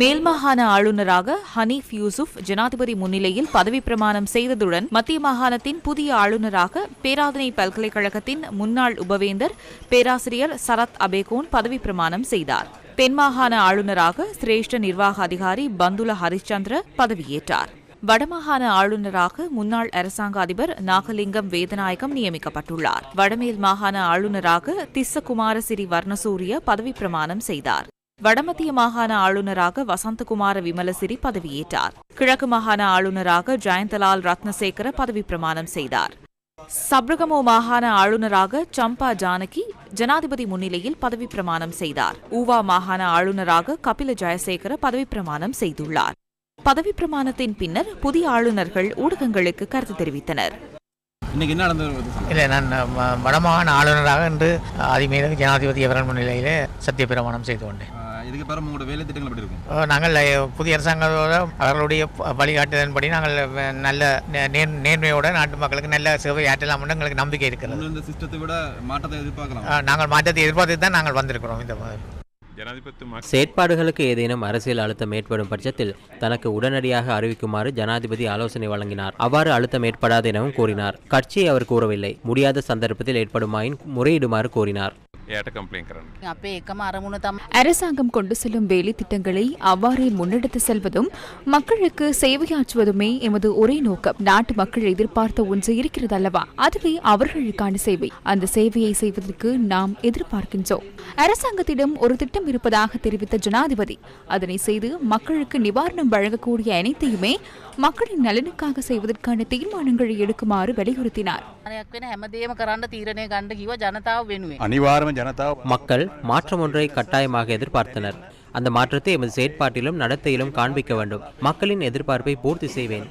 மேல்மாகாண ஆளுநராக ஹனீஃப் யூசுப் ஜனாதிபதி முன்னிலையில் பதவிப் பிரமாணம் செய்ததுடன் மத்திய மாகாணத்தின் புதிய ஆளுநராக பேராதனை பல்கலைக்கழகத்தின் முன்னாள் உபவேந்தர் பேராசிரியர் சரத் அபேகோன் பதவி பிரமாணம் செய்தார். தென்மாகாண ஆளுநராக சிரேஷ்ட நிர்வாக அதிகாரி பந்துல ஹரிச்சந்திர பதவியேற்றார். வடமாகாண ஆளுநராக முன்னாள் அரசாங்க அதிபர் நாகலிங்கம் வேதநாயகம் நியமிக்கப்பட்டுள்ளார். வடமேல் மாகாண ஆளுநராக திஸ்ஸகுமாரசிறி வர்ணசூரிய பதவிப் பிரமாணம் செய்தார். வடமத்திய மாகாண ஆளுநராக வசந்தகுமார விமலசிறி பதவியேற்றார். கிழக்கு மாகாண ஆளுநராக ஜெயந்தலால் ரத்னசேகர பதவிப் பிரமாணம் செய்தார். சப்ரகமோ மாகாண ஆளுநராக சம்பா ஜானகி ஜனாதிபதி முன்னிலையில் பதவிப் பிரமாணம் செய்தார். ஊவா மாகாண ஆளுநராக கபில ஜெயசேகர பதவிப் பிரமாணம் செய்துள்ளார். பதவிப் பிரமாணத்தின் பின்னர் புதிய ஆளுநர்கள் ஊடகங்களுக்கு கருத்து தெரிவித்தனர். இன்னைக்கு என்ன நடந்தது இல்லை நான் வடமாகாண ஆளுநராக இன்று அதிமீது ஜனாதிபதி அவர்கள் முன்னிலையிலே சத்தியப்பிரமாணம் செய்து கொண்டேன். இதுக்கு பிறகு உங்களோட வேலை திட்டங்கள் எப்படி இருக்கும்? நாங்கள் புதிய அரசாங்கத்தோட அவர்களுடைய வழிகாட்டுதலின்படி நாங்கள் நல்ல நே- நேர் நேர்மையோட நாட்டு மக்களுக்கு நல்ல சேவை ஆற்றலாம் என்று எங்களுக்கு நம்பிக்கை இருக்கிறது. முன்ன இருந்த சிஸ்டத்தை விட மாற்றத்தை எதிர்பார்க்கலாம். நாங்கள் மாற்றத்தை எதிர்பார்த்து தான் நாங்கள் வந்திருக்கிறோம் இந்த மாதிரி. செயற்பாடுகளுக்கு ஏதேனும் அரசியல் அழுத்தம் ஏற்படும் பட்சத்தில் தனக்கு உடனடியாக அறிவிக்குமாறு ஜனாதிபதி ஆலோசனை வழங்கினார். அவ்வாறு அழுத்தம் ஏற்படாது எனவும் கூறினார். கட்சியை அவர் கூறவில்லை. முடியாத சந்தர்ப்பத்தில் ஏற்படுமாயின் முறையிடுமாறு கூறினார். එයට කම්පලේන් කරන්න. අපේ එකම අරමුණ තම அரசாங்கம் கொண்டு செல்லும் வேலை திட்டங்களை அவ்வாறே முன்னெடுத்து செல்வதும் மக்களுக்கு சேவையாற்றுவதுமே எமது ஒரே நோக்கம் நாட்டு மக்கள் எதிர்பார்த்த ஒன்று இருக்கிறது அல்லவா அதுவே அவர்களுக்கான சேவை அந்த சேவையை செய்வதற்கு நாம் எதிர்பார்க்கின்றோம் அரசாங்கத்திடம் ஒரு திட்டம் இருப்பதாக தெரிவித்த ஜனாதிபதி அதனை செய்து மக்களுக்கு நிவாரணம் வழங்கக்கூடிய அனைத்தையுமே மக்களின் நலனுக்காக செய்வதற்கான தீர்மானங்களை எடுக்குமாறு வலியுறுத்தினார் යක් மக்கள் மாற்றம் ஒன்றை கட்டாயமாக எதிர்பார்த்தனர். அந்த மாற்றத்தை எமது செயற்பாட்டிலும் நடத்தையிலும் காண்பிக்க வேண்டும். மக்களின் எதிர்பார்ப்பை பூர்த்தி செய்வேன்.